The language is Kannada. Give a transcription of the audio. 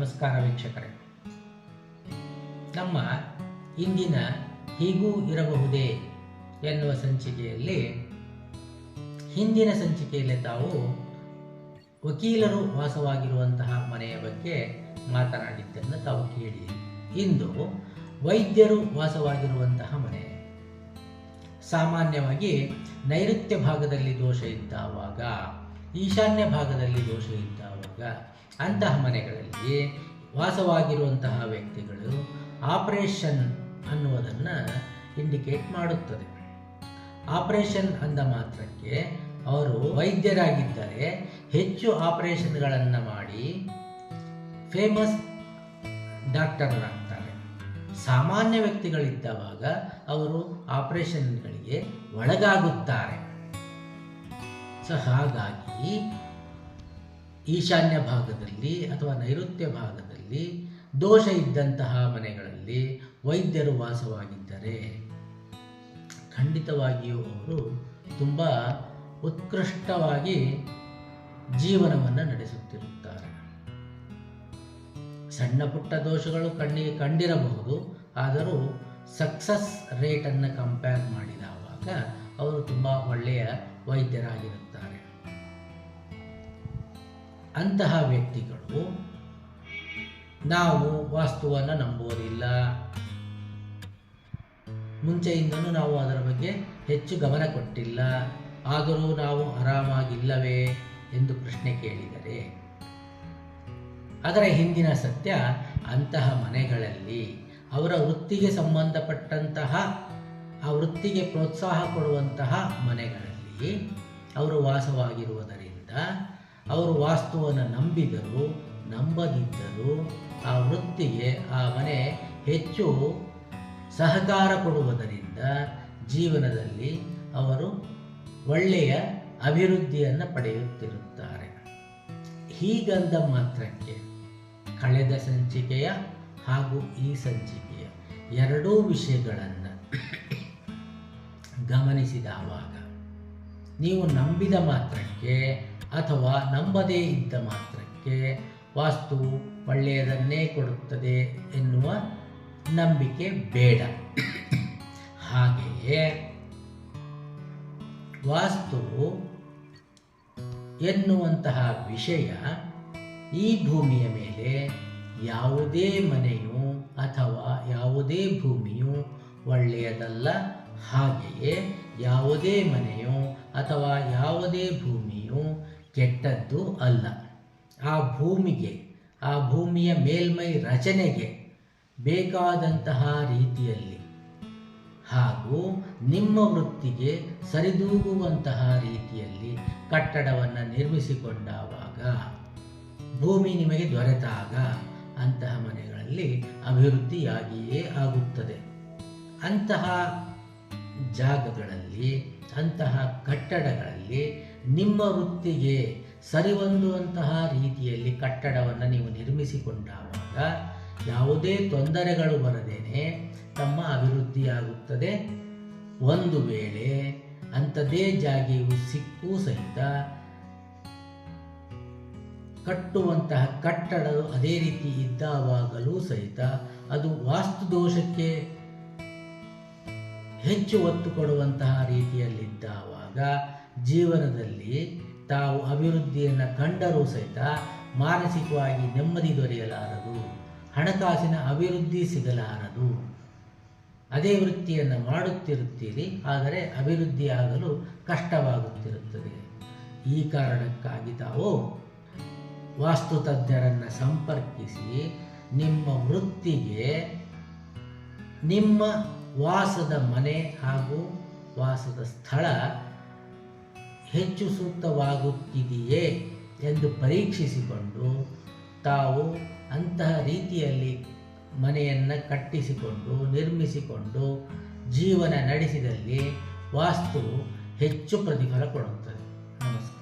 ನಮಸ್ಕಾರ ವೀಕ್ಷಕರೇ. ನಮ್ಮ ಇಂದಿನ ಹೀಗೂ ಇರಬಹುದೇ ಎನ್ನುವ ಸಂಚಿಕೆಯಲ್ಲಿ ಹಿಂದಿನ ಸಂಚಿಕೆಯಲ್ಲಿ ತಾವು ವಕೀಲರು ವಾಸವಾಗಿರುವಂತಹ ಮನೆಯ ಬಗ್ಗೆ ಮಾತನಾಡಿದ್ದನ್ನು ತಾವು ಕೇಳಿ. ಇಂದು ವೈದ್ಯರು ವಾಸವಾಗಿರುವಂತಹ ಮನೆ. ಸಾಮಾನ್ಯವಾಗಿ ನೈಋತ್ಯ ಭಾಗದಲ್ಲಿ ದೋಷ ಇದ್ದಾವಾಗ ಈಶಾನ್ಯ ಭಾಗದಲ್ಲಿ ದೋಷ ಇದ್ದಾವಾಗ ಅಂತಹ ಮನೆಗಳಲ್ಲಿ ವಾಸವಾಗಿರುವಂತಹ ವ್ಯಕ್ತಿಗಳು ಆಪರೇಷನ್ ಅನ್ನುವುದನ್ನು ಇಂಡಿಕೇಟ್ ಮಾಡುತ್ತದೆ. ಆಪರೇಷನ್ ಅಂದ ಮಾತ್ರಕ್ಕೆ ಅವರು ವೈದ್ಯರಾಗಿದ್ದರೆ ಹೆಚ್ಚು ಆಪರೇಷನ್ಗಳನ್ನು ಮಾಡಿ ಫೇಮಸ್ ಡಾಕ್ಟರ್ಗಳಾಗ್ತಾರೆ. ಸಾಮಾನ್ಯ ವ್ಯಕ್ತಿಗಳಿದ್ದವಾಗ ಅವರು ಆಪರೇಷನ್ಗಳಿಗೆ ಒಳಗಾಗುತ್ತಾರೆ. ಸೊ ಹಾಗಾಗಿ ಈಶಾನ್ಯ ಭಾಗದಲ್ಲಿ ಅಥವಾ ನೈಋತ್ಯ ಭಾಗದಲ್ಲಿ ದೋಷ ಇದ್ದಂತಹ ಮನೆಗಳಲ್ಲಿ ವೈದ್ಯರು ವಾಸವಾಗಿದ್ದರೆ ಖಂಡಿತವಾಗಿಯೂ ಅವರು ತುಂಬ ಉತ್ಕೃಷ್ಟವಾಗಿ ಜೀವನವನ್ನು ನಡೆಸುತ್ತಿರುತ್ತಾರೆ. ಸಣ್ಣ ಪುಟ್ಟ ದೋಷಗಳು ಕಣ್ಣಿಗೆ ಕಂಡಿರಬಹುದು, ಆದರೂ ಸಕ್ಸಸ್ ರೇಟನ್ನು ಕಂಪೇರ್ ಮಾಡಿದಾಗ ಅವರು ತುಂಬ ಒಳ್ಳೆಯ ವೈದ್ಯರಾಗಿರುತ್ತಾರೆ. ಅಂತಹ ವ್ಯಕ್ತಿಗಳು ನಾವು ವಾಸ್ತುವನ್ನು ನಂಬುವುದಿಲ್ಲ. ಮುಂಚೆಯಿಂದಲೂ ನಾವು ಅದರ ಬಗ್ಗೆ ಹೆಚ್ಚು ಗಮನ ಕೊಟ್ಟಿಲ್ಲ. ಆದರೂ ನಾವು ಆರಾಮಾಗಿಲ್ಲವೇ ಎಂದು ಪ್ರಶ್ನೆ ಕೇಳಿದರೆ, ಅದರ ಹಿಂದಿನ ಸತ್ಯ ಅಂತಹ ಮನೆಗಳಲ್ಲಿ ಅವರ ವೃತ್ತಿಗೆ ಸಂಬಂಧಪಟ್ಟಂತಹ, ಆ ವೃತ್ತಿಗೆ ಪ್ರೋತ್ಸಾಹ ಕೊಡುವಂತಹ ಮನೆಗಳಲ್ಲಿ ಅವರು ವಾಸವಾಗಿರುವುದರಿಂದ ಅವರು ವಾಸ್ತುವನ್ನು ನಂಬಿದರು, ನಂಬದಿದ್ದರೂ, ಆ ವೃತ್ತಿಗೆ ಆ ಮನೆ ಹೆಚ್ಚು ಸಹಕಾರ ಕೊಡುವುದರಿಂದ ಜೀವನದಲ್ಲಿ ಅವರು ಒಳ್ಳೆಯ ಅಭಿವೃದ್ಧಿಯನ್ನು ಪಡೆಯುತ್ತಿರುತ್ತಾರೆ. ಹೀಗಂದ ಮಾತ್ರಕ್ಕೆ ಕಳೆದ ಸಂಚಿಕೆಯ ಹಾಗೂ ಈ ಸಂಚಿಕೆಯ ಎರಡೂ ವಿಷಯಗಳನ್ನು ಗಮನಿಸಿದವಾಗ ನೀವು ನಂಬಿದ ಮಾತ್ರಕ್ಕೆ ಅಥವಾ ನಂಬದೇ ಇದ್ದ ಮಾತ್ರಕ್ಕೆ ವಾಸ್ತು ಒಳ್ಳೆಯದನ್ನೇ ಕೊಡುತ್ತದೆ ಎನ್ನುವ ನಂಬಿಕೆ ಬೇಡ. ಹಾಗೆಯೇ ವಾಸ್ತು ಎನ್ನುವಂತಹ ವಿಷಯ ಈ ಭೂಮಿಯ ಮೇಲೆ ಯಾವುದೇ ಮನೆಯು ಅಥವಾ ಯಾವುದೇ ಭೂಮಿಯು ಒಳ್ಳೆಯದಲ್ಲ. ಹಾಗೆಯೇ ಯಾವುದೇ ಮನೆಯು ಅಥವಾ ಯಾವುದೇ ಭೂಮಿಯು ಕೆಟ್ಟದ್ದು ಅಲ್ಲ. ಆ ಭೂಮಿಗೆ, ಆ ಭೂಮಿಯ ಮೇಲ್ಮೈ ರಚನೆಗೆ ಬೇಕಾದಂತಹ ರೀತಿಯಲ್ಲಿ ಹಾಗೂ ನಿಮ್ಮ ವೃತ್ತಿಗೆ ಸರಿದೂಗುವಂತಹ ರೀತಿಯಲ್ಲಿ ಕಟ್ಟಡವನ್ನು ನಿರ್ಮಿಸಿಕೊಂಡಾಗ ಭೂಮಿ ನಿಮಗೆ ದೊರೆತಾಗ ಅಂತಹ ಮನೆಗಳಲ್ಲಿ ಅಭಿವೃದ್ಧಿಯಾಗಿಯೇ ಆಗುತ್ತದೆ. ಅಂತಹ ಜಾಗಗಳಲ್ಲಿ, ಅಂತಹ ಕಟ್ಟಡಗಳಲ್ಲಿ ನಿಮ್ಮ ವೃತ್ತಿಗೆ ಸರಿಹೊಂದುವಂತಹ ರೀತಿಯಲ್ಲಿ ಕಟ್ಟಡವನ್ನು ನೀವು ನಿರ್ಮಿಸಿಕೊಂಡಾಗ ಯಾವುದೇ ತೊಂದರೆಗಳು ಬರದೇನೆ ತಮ್ಮ ಅಭಿವೃದ್ಧಿಯಾಗುತ್ತದೆ. ಒಂದು ವೇಳೆ ಅಂಥದೇ ಜಾಗೆಯು ಸಿಕ್ಕೂ ಸಹಿತ ಕಟ್ಟುವಂತಹ ಕಟ್ಟಡ ಅದೇ ರೀತಿ ಇದ್ದಾವಾಗಲೂ ಸಹಿತ ಅದು ವಾಸ್ತು ದೋಷಕ್ಕೆ ಹೆಚ್ಚು ಒತ್ತು ಕೊಡುವಂತಹ ರೀತಿಯಲ್ಲಿದ್ದಾವಾಗ ಜೀವನದಲ್ಲಿ ತಾವು ಅಭಿವೃದ್ಧಿಯನ್ನು ಕಂಡರೂ ಸಹಿತ ಮಾನಸಿಕವಾಗಿ ನೆಮ್ಮದಿ ದೊರೆಯಲಾರದು. ಹಣಕಾಸಿನ ಅಭಿವೃದ್ಧಿ ಸಿಗಲಾರದು. ಅದೇ ವೃತ್ತಿಯನ್ನು ಮಾಡುತ್ತಿರುತ್ತೀರಿ, ಆದರೆ ಅಭಿವೃದ್ಧಿಯಾಗಲು ಕಷ್ಟವಾಗುತ್ತಿರುತ್ತದೆ. ಈ ಕಾರಣಕ್ಕಾಗಿ ತಾವು ವಾಸ್ತುತಜ್ಞರನ್ನು ಸಂಪರ್ಕಿಸಿ ನಿಮ್ಮ ವೃತ್ತಿಗೆ ನಿಮ್ಮ ವಾಸದ ಮನೆ ಹಾಗೂ ವಾಸದ ಸ್ಥಳ ಹೆಚ್ಚು ಸೂಕ್ತವಾಗುತ್ತಿದೆಯೇ ಎಂದು ಪರೀಕ್ಷಿಸಿಕೊಂಡು ತಾವು ಅಂತಹ ರೀತಿಯಲ್ಲಿ ಮನೆಯನ್ನು ಕಟ್ಟಿಸಿಕೊಂಡು, ನಿರ್ಮಿಸಿಕೊಂಡು ಜೀವನ ನಡೆಸಿದಲ್ಲಿ ವಾಸ್ತು ಹೆಚ್ಚು ಪ್ರತಿಫಲ ಕೊಡುತ್ತದೆ. ನಮಸ್ಕಾರ.